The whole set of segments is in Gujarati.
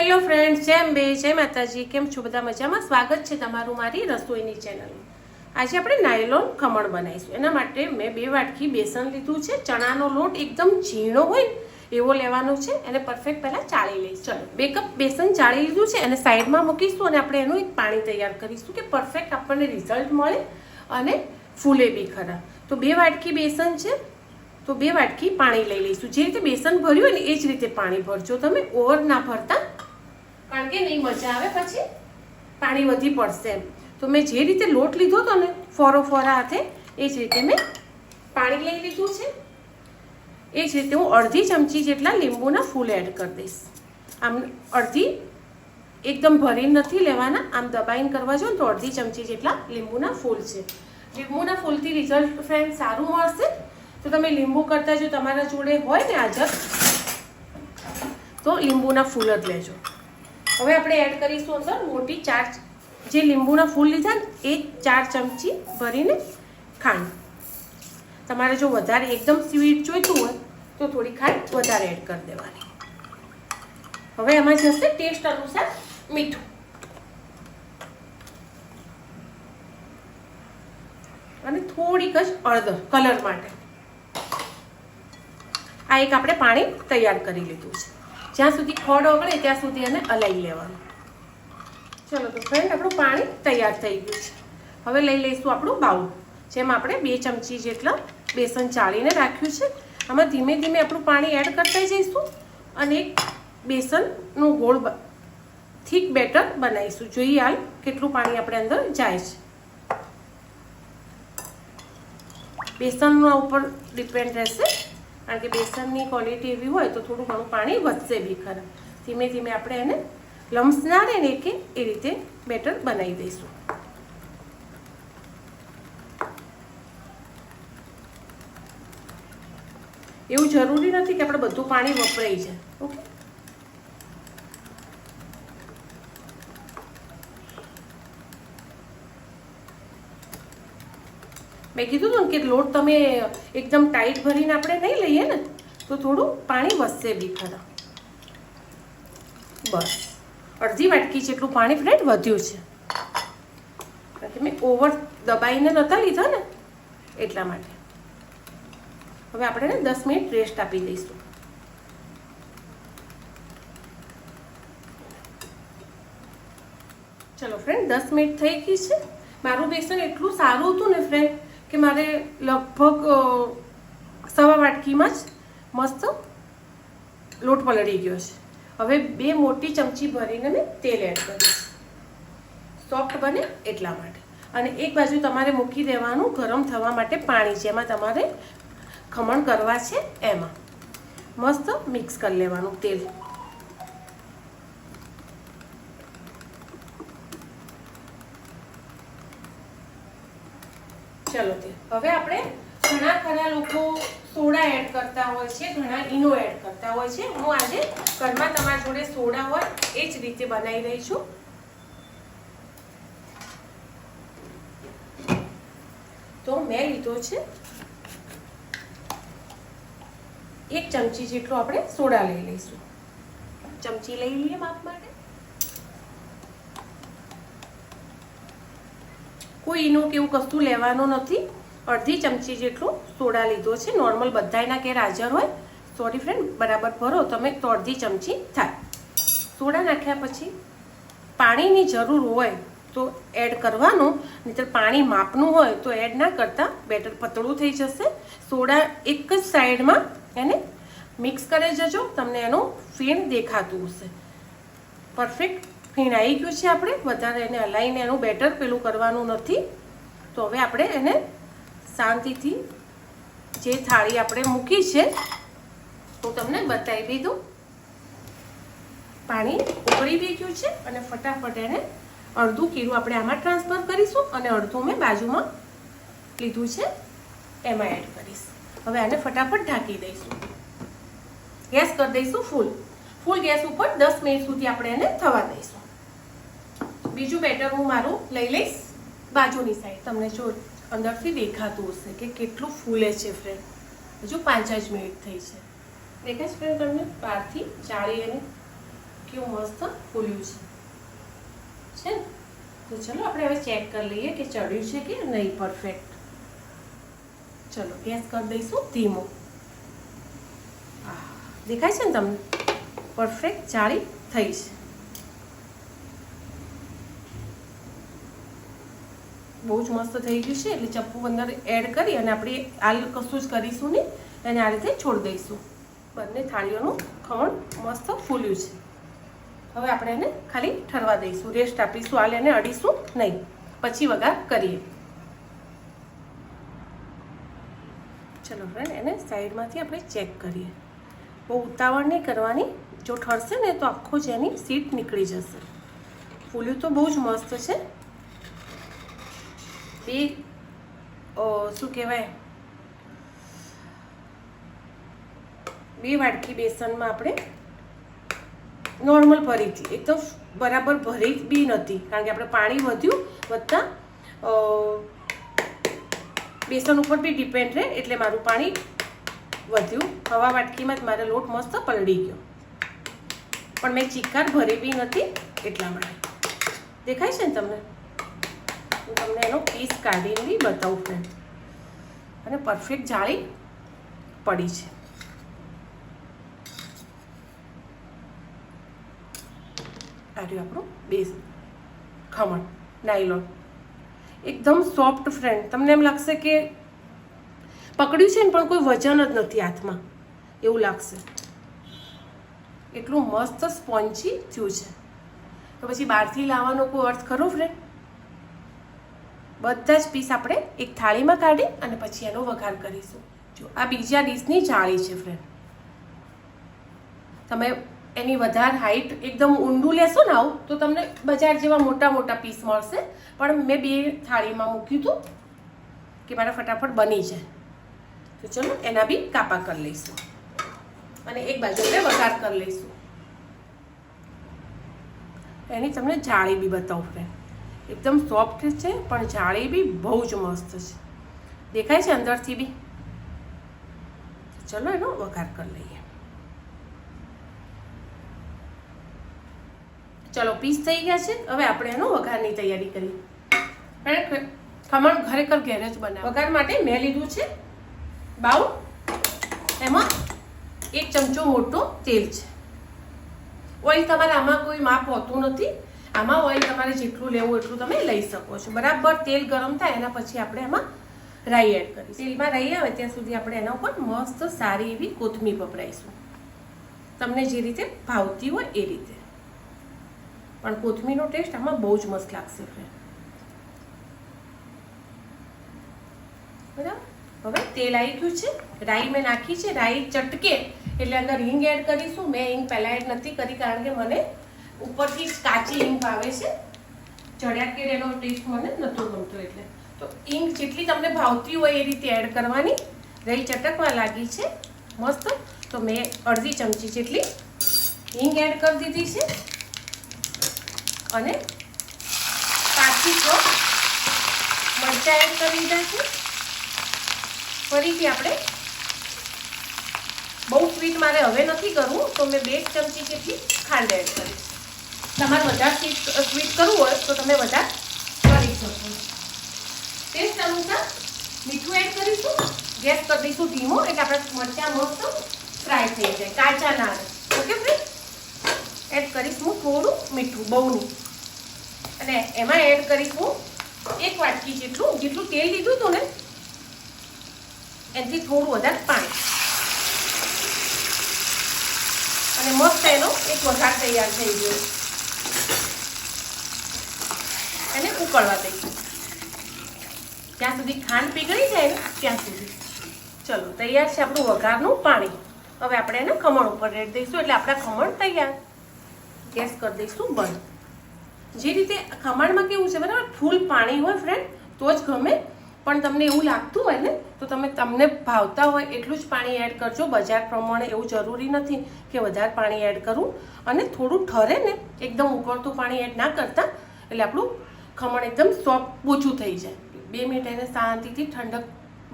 હેલો ફ્રેન્ડ્સ જેમ બે જય માતાજી. કેમ છો બધા મજામાં? સ્વાગત છે તમારું મારી રસોઈની ચેનલમાં. આજે આપણે નાયલોન ખમણ બનાવીશું. એના માટે મેં બે વાટકી બેસન લીધું છે. ચણાનો લોટ એકદમ ઝીણો હોય એવો લેવાનો છે. એને પરફેક્ટ પહેલાં ચાળી લઈશ. ચલો, બે કપ બેસન ચાળી લીધું છે. અને સાઈડમાં મૂકીશું અને આપણે એનું એક પાણી તૈયાર કરીશું કે પરફેક્ટ આપણને રિઝલ્ટ મળે અને ફૂલે બી ખરા. તો બે વાટકી બેસન છે. તો બે વાટકી પાણી લઈ લઈશું. જે રીતે બેસન ભર્યું હોય ને, એ જ રીતે પાણી ભરજો તમે. ઓવર ના ભરતા કારણ કે નહીં મજા આવે પછી પાણી વધી પડશે એમ. તો મેં જે રીતે લોટ લીધો હતો ને, ફોરો ફોરા હાથે, એ જ રીતે મેં પાણી લઈ લીધું છે. એ જ રીતે હું અડધી ચમચી જેટલા લીંબુના ફૂલ એડ કરી દઈશ. આમ અડધી એકદમ ભરીને નથી લેવાના, આમ દબાઈને કરવા જો ને તો અડધી ચમચી જેટલા લીંબુના ફૂલ છે. લીંબુના ફૂલથી રિઝલ્ટ ફ્રેન્ડ સારું મળશે. તો તમે લીંબુ કરતા જો તમારા જોડે હોય ને હાજર તો લીંબુના ફૂલ જ લેજો. હવે આપણે એડ કરીશું અંદર મોટી ચાર જે લીંબુના ફૂલ લીધા ને, એ ચાર ચમચી ભરીને ખાંડ. તમારે જો વધારે એકદમ સ્વીટ જોઈતું હોય, તો થોડી ખાંડ વધારે એડ કરી દેવાની. હવે એમાં જશે ટેસ્ટ અનુસાર મીઠું. અને થોડીક જ હળદર કલર માટે. આ એક આપણે પાણી તૈયાર કરી લીધું છે. જ્યાં સુધી ખોડ ઓગળે ત્યાં સુધી એને હલાવી લેવાનું. ચલો તો ફ્રેન્ડ આપણું પાણી તૈયાર થઈ ગયું છે. હવે લઈ લઈશું આપણું બાઉલ. જેમાં આપણે બે ચમચી જેટલા બેસન ચાળીને રાખ્યું છે, આમાં ધીમે ધીમે આપણું પાણી એડ કરતા જઈશું અને એક બેસનનું ગોળ થીક બેટર બનાવીશું. જોઈએ હાલ કેટલું પાણી આપણે અંદર જાય છે. બેસનના ઉપર ડિપેન્ડ રહેશે. કારણ કે બેસનની ક્વોલિટી એવી હોય તો થોડું ઘણું પાણી વધશે બી ખરા. ધીમે ધીમે આપણે એને લમ્સ ના રહે ને કે એ રીતે બેટર બનાવી દઈશું. એવું જરૂરી નથી કે આપણે બધું પાણી વપરાઈ જાય. ઓકે? મેં કીધું હતું ને કે લોટ તમે એકદમ ટાઈટ ભરીને આપણે નહીં લઈએ ને, તો થોડું પાણી વધશે બી ખરા બસ. અડધી વાટકી જેટલું પાણી ફ્રેન્ડ વધ્યું છે. મેં ઓવર દબાઈને નહોતા લીધા ને, એટલા માટે. હવે આપણે ને દસ મિનિટ રેસ્ટ આપી દઈશું. ચલો ફ્રેન્ડ દસ મિનિટ થઈ ગઈ છે. મારું બેસન એટલું સારું હતું ને ફ્રેન્ડ કે મારે લગભગ સવા વાટકીમાં જ મસ્ત લોટ પલળી ગયો છે. હવે બે મોટી ચમચી ભરીને તેલ એડ કરીશ સોફ્ટ બને એટલા માટે. અને એક બાજુ તમારે મૂકી દેવાનું ગરમ થવા માટે પાણી જેમાં તમારે ખમણ કરવા છે એમાં. મસ્ત મિક્સ કરી લેવાનું તેલ. ચલો હવે આપણે ઘણા ખરા લોકો સોડા એડ કરતા હોય છે, ઘણા ઈનો એડ કરતા હોય છે. હું આજે ઘરમાં તમારા જોડે સોડા હોય એ જ રીતે બનાવી રહી છું. તો મેં લીધો છે એક ચમચી જેટલો આપણે સોડા લઈ લઈશું. ચમચી લઈ લઈએ માપ માટે? કોઈ ઈનો કે એવું કશું લેવાનું નથી. અડધી ચમચી જેટલું સોડા લીધો છે. નોર્મલ બધાયના ઘેર હાજર હોય. સોરી ફ્રેન્ડ બરાબર ભરો. તમે તો અડધી ચમચી થાય. સોડા નાખ્યા પછી પાણીની જરૂર હોય તો એડ કરવાનું. નહીંતર પાણી માપનું હોય તો એડ ના કરતાં બેટર પતળું થઈ જશે. સોડા એક જ સાઈડમાં એને મિક્સ કરી જજો. તમને એનું ફીણ દેખાતું હશે. પરફેક્ટ ફીણ આવી ગયું છે આપણે. વધારે એને હલાવીને એનું બેટર પેલું કરવાનું નથી. તો હવે આપણે એને શાંતિથી જે થાળી આપણે મૂકી છે, હું તમને બતાવી દઉં. પાણી ઉકળી બી ગયું છે અને ફટાફટ એને અડધું કીરું આપણે આમાં ટ્રાન્સફર કરીશું અને અડધું મેં બાજુમાં લીધું છે. એમાં એડ કરીશ. હવે આને ફટાફટ ઢાંકી દઈશું. ગેસ કરી દઈશું ફૂલ ફૂલ ગેસ ઉપર દસ મિનિટ સુધી આપણે એને થવા દઈશું. બીજું બેટર હું મારું લઈ લઈશ બાજુની સાઈડ તમને જો અંદરથી દેખાતું હશે કે કેટલું ફૂલે છે ફ્રેન્ડ હજુ પાંચ જ મિનિટ થઈ છે. દેખાય છે ફ્રેન્ડ તમને? બહારથી જાળી અને કેવું મસ્ત ફૂલ્યું છે. છે ને? તો ચલો આપણે હવે ચેક કરી લઈએ કે ચડ્યું છે કે નહીં પરફેક્ટ ચલો ગેસ કરી દઈશું ધીમો. દેખાય છે ને તમને? પરફેક્ટ જાળી થઈ છે. બહુ જ મસ્ત થઈ ગયું છે એટલે ચપ્પુ અંદર એડ કરી અને આપણે આલ કશું જ કરીશું નહીં. એને આ રીતે છોડી દઈશું. બંને થાળીઓનું ખમણ મસ્ત ફૂલ્યું છે. હવે આપણે એને ખાલી ઠરવા દઈશું. રેસ્ટ આપીશું. હાલ એને અડીશું નહીં. પછી વઘાર કરીએ. ચલો ફ્રેન્ડ એને સાઈડમાંથી આપણે ચેક કરીએ. બહુ ઉતાવળ નહીં કરવાની. જો ઠરશે ને તો આખો જ એની સીટ નીકળી જશે. ફૂલ્યું તો બહુ જ મસ્ત છે. બે શું કહેવાય? બે વાટકી બેસનમાં આપણે નોર્મલ ભરી હતી. એકદમ બરાબર ભરી બી નથી કારણ કે આપણે પાણી વધ્યું વધતા બેસન ઉપર બી ડિપેન્ડ રહે એટલે મારું પાણી વધ્યું. હવા વાટકીમાં જ મારો લોટ મસ્ત પલળી ગયો. પણ મેં ચિક્કાર ભરી બી નથી એટલા માટે. દેખાય છે ને તમને? હું તમને એનો પીસ કાઢીને બી બતાવું ફ્રેન્ડ અને પરફેક્ટ જાળી પડી છે. આ રહ્યું આપણું બેઝ ખમણ નાયલોન એકદમ સોફ્ટ ફ્રેન્ડ તમને એમ લાગશે કે પકડ્યું છે ને, પણ કોઈ વજન જ નથી હાથમાં. એવું લાગશે. એટલું મસ્ત સ્પોન્જી થયું છે. તો પછી બહારથી લાવવાનો કોઈ અર્થ ખરો ફ્રેન્ડ બધા જ પીસ આપણે એક થાળીમાં કાઢી અને પછી એનો વઘાર કરીશું. જો, આ બીજા ડીશની જાળી છે ફ્રેન્ડ તમે એની વધારે હાઈટ એકદમ ઊંડું લેશો ને આવું, તો તમને બજાર જેવા મોટા મોટા પીસ મળશે. પણ મેં બે થાળીમાં મૂક્યું હતું કે મારા ફટાફટ બની જાય. તો ચલો, એના બી કાપા કરી લઈશું. અને એક બાજુ આપણે વઘાર કરી લઈશું. એની તમને જાળી બી બતાવું ફ્રેન્ડ એકદમ સોફ્ટ છે, પણ જાળી બી બહુ જ મસ્ત છે. દેખાય છે અંદરથી બી? ચલો એનો વઘાર કરી લઈએ. ચલો પીસ થઈ ગયા છે, હવે આપણે એનો વઘારની તૈયારી કરીએ. ખમણ ખરેખર ઘેરે જ બનાવ. વઘાર માટે મેં લીધું છે બાઉ એમાં એક ચમચો મોટો તેલ છે. ઓઇલ તમારે આમાં કોઈ માપ હોતું નથી. આમાં ઓઇલ તમારે જેટલું લેવું એટલું તમે લઈ શકો છો. બરાબર તેલ ગરમ થાય એના પછી આપણે એમાં રાઈ એડ કરીશું. તેલમાં રાઈ આવે ત્યાં સુધી આપણે એના ઉપર મસ્ત સારી એવી કોથમીર પપડાઈશું તમને જે રીતે ભાવતી હોય એ રીતે. પણ કોથમીરનો ટેસ્ટ આમાં બહુ જ મસ્ત લાગશે બરાબર? હવે તેલ આવી ગયું છે. રાઈ મેં નાખી છે. રાઈ ચટકે એટલે અંદર હિંગ એડ કરીશું. મેં હિંગ પહેલાં એડ નથી કરી કારણ કે મને ઉપરથી કાચી ઇંક ભાવે છે. ચડ્યા કેર એનો ટેસ્ટ મને નહોતો ગમતો એટલે. તો ઇંક જેટલી તમને ભાવતી હોય એ રીતે એડ કરવાની. રહી ચટકવા લાગી છે. મસ્ત. તો મેં અડધી ચમચી જેટલી હિંગ એડ કરી દીધી છે. અને પાછી છ મરચાં એડ કરી દીધા છે. ફરીથી આપણે બહુ સ્વીટ મારે હવે નથી કરવું, તો મેં બે ચમચી જેટલી ખાંડ એડ કરીશ તમારે વધારે સ્વીટ સ્વીટ કરવું હોય તો તમે વધારે કરી શકો ટેસ્ટ અનુસાર મીઠું એડ કરીશું, ગેસ કરી દઈશું ધીમો, એટલે આપણા મરચાં મસ્ત ફ્રાય થઈ જાય, કાચા ના ઓકે ફ્રેન્ડ એડ કરીશ હું થોડું મીઠું બહુ નહીં અને એમાં એડ કરીશ હું એક વાટકી જેટલું જેટલું તેલ લીધું હતું ને, એનાથી થોડું વધારે પાણી. અને મસ્ત એનો એક વઘાર તૈયાર થઈ ગયો. એને ઉકળવા દઈશું ત્યાં સુધી ખાંડ પીગળી જાય ને ત્યાં સુધી. ચલો, તૈયાર છે આપણું વઘારનું પાણી. હવે આપણે એને ખમણ ઉપર રેડ દઈશું, એટલે આપણા ખમણ તૈયાર. ગેસ કરી દઈશું બંધ. જે રીતે ખમણમાં કેવું છે, બરાબર? ફૂલ પાણી હોય ફ્રેન્ડ તો જ ગમે. પણ તમને એવું લાગતું હોય ને, તો તમે તમને ભાવતા હોય એટલું જ પાણી એડ કરજો. બજાર પ્રમાણે એવું જરૂરી નથી કે વધારે પાણી એડ કરવું અને થોડું ઠરે ને, એકદમ ઉકળતું પાણી એડ ના કરતા, એટલે આપણું ખમણ એકદમ સોફ્ટ ઓછું થઈ જાય. બે મિનિટ એને શાંતિથી ઠંડક,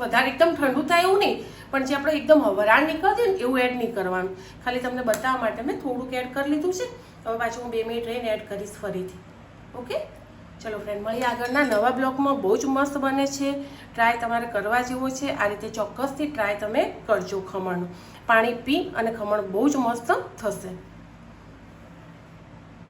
વધારે એકદમ ઠંડુ થાય એવું નહીં, પણ જે આપણે એકદમ વરાળ નીકળતી ને એવું એડ નહીં કરવાનું. ખાલી તમને બતાવવા માટે મેં થોડુંક એડ કરી લીધું છે. હવે પાછું હું બે મિનિટ રહીને એડ કરીશ ફરીથી. ઓકે ચલો ફ્રેન્ડ મળીએ આગળના નવા બ્લોગમાં બહુ જ મસ્ત બને છે. ટ્રાય તમારે કરવા જેવો છે. આ રીતે ચોક્કસથી ટ્રાય તમે કરજો ખમણનું. પાણી પી અને ખમણ બહુ જ મસ્ત થશે.